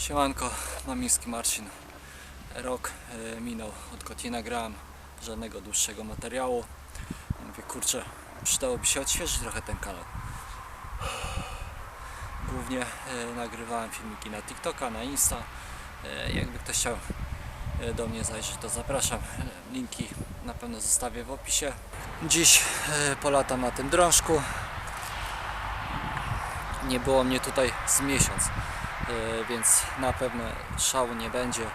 Siemanko, Mamiński Marcin. Rok e, minął odkąd nie nagrałem żadnego dłuższego materiału. Mówię, kurczę, przydałoby się odświeżyć trochę ten kanał. Głównie e, nagrywałem filmiki na TikToka, na Insta. E, jakby ktoś chciał do mnie zajrzeć, to zapraszam. Linki na pewno zostawię w opisie. Dziś polatam na tym drążku. Nie było mnie tutaj z miesiąc, więc na pewno szału nie będzie, e,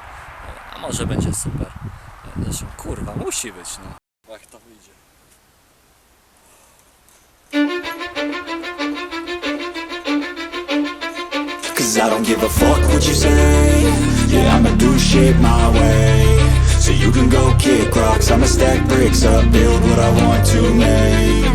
a może będzie super. E, Zresztą kurwa, musi być no. Jak to wyjdzie. Cause I don't give a fuck what you say Yeah, I'ma do shit my way So you can go kick rocks I'ma stack bricks up, build what I want to make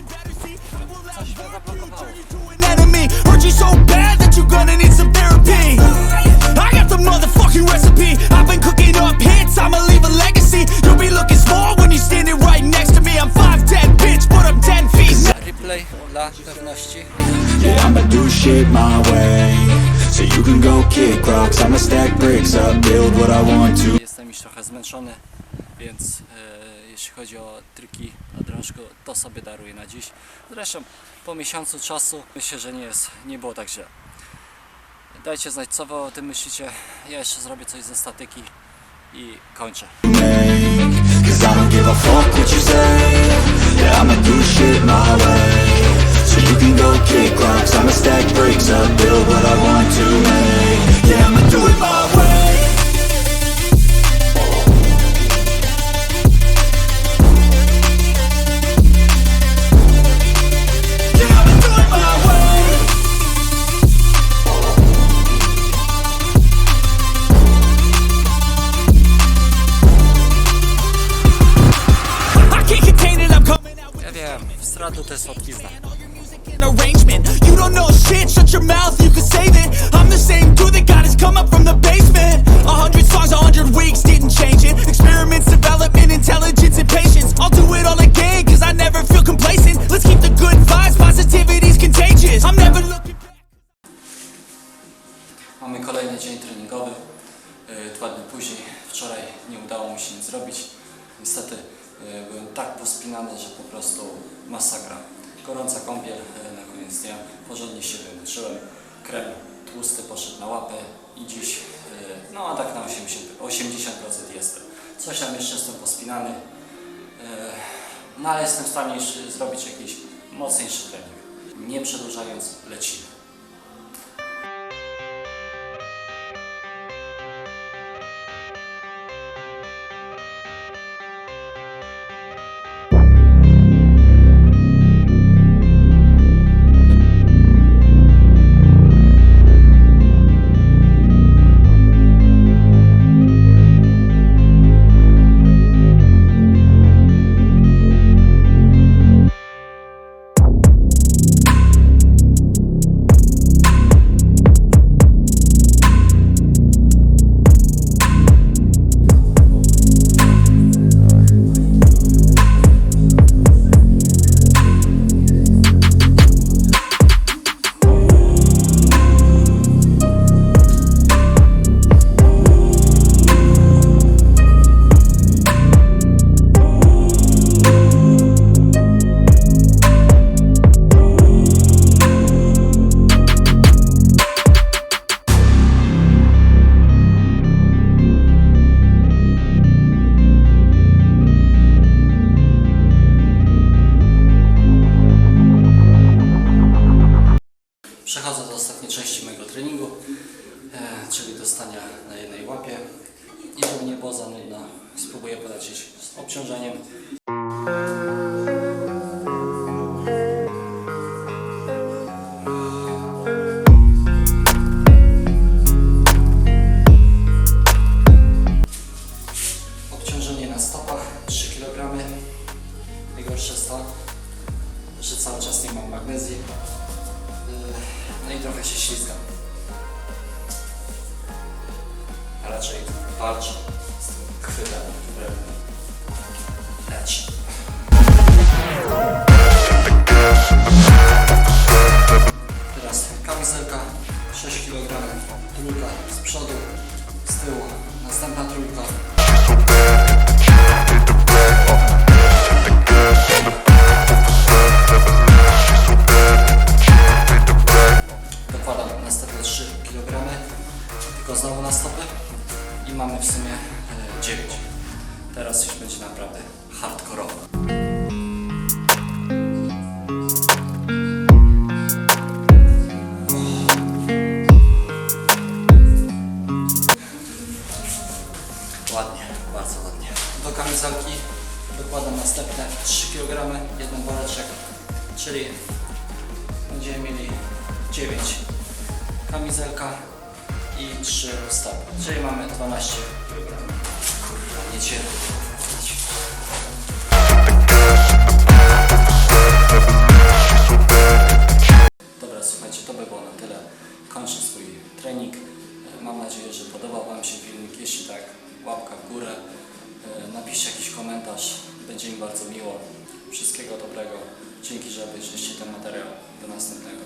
enemy. Hurt you so bad that you're gonna need some therapy. I got the motherfucking recipe. I've been cooking up hits, I'ma leave a legacy. You'll be looking small when you're standing right next to me. I'm 5'10, bitch, but I'm 10 feet. Replay dla pewności. Yeah, I'ma do shit my way So you can go kick rocks I'ma stack bricks up, build what I want to Jestem już trochę zmęczony, więc e, jeśli chodzi o triki na drążku, to sobie daruję na dziś. Zresztą po miesiącu czasu myślę, że nie jest, nie było tak źle. Dajcie znać, co wy o tym myślicie. Ja jeszcze zrobię coś ze statyki i kończę. make to jest słodkizna. an arrangement. You don't know shit, shut your mouth, you can save it. I'm the same dude that got his come up from the basement. A hundred songs, a hundred weeks, didn't change it. Experiments, development, intelligence, and patience. I'll do it all again, cause I never feel complacent. Let's keep the good vibes, positivity's contagious. I'm never looking back. Mamy kolejny dzień treningowy. Yy, Dwa dni później, wczoraj nie udało mi się nic zrobić. Niestety byłem tak pospinany, że po prostu masakra. Gorąca kąpiel yy, na koniec dnia, porządnie się wymoczyłem. Krem tłusty poszedł na łapę i dziś, yy, no a tak na 80%, 80% jestem. Coś tam jeszcze jestem pospinany, no ale jestem w stanie zrobić jakiś mocniejszy trening. Nie przedłużając, lecimy. Przechodzę do ostatniej części mojego treningu, e, czyli do stania na jednej łapie. I żeby nie było za nudno, spróbuję polecieć z obciążeniem. Raczej walczę z tym chwytem, który leci. Teraz kamizelka 6 kg, trójka z przodu, z tyłu, następna trójka. Dokładam następne 3 kg, jeden woreczek, czyli będziemy mieli 9 kamizelka i 3 stopy, czyli mamy 12 kg. Kurwa, nie swój trening. Mam nadzieję, że podobał Wam się filmik. Jeśli tak, łapka w górę. E, Napiszcie jakiś komentarz. Będzie mi bardzo miło. Wszystkiego dobrego. Dzięki, że obejrzeliście ten materiał. Do następnego.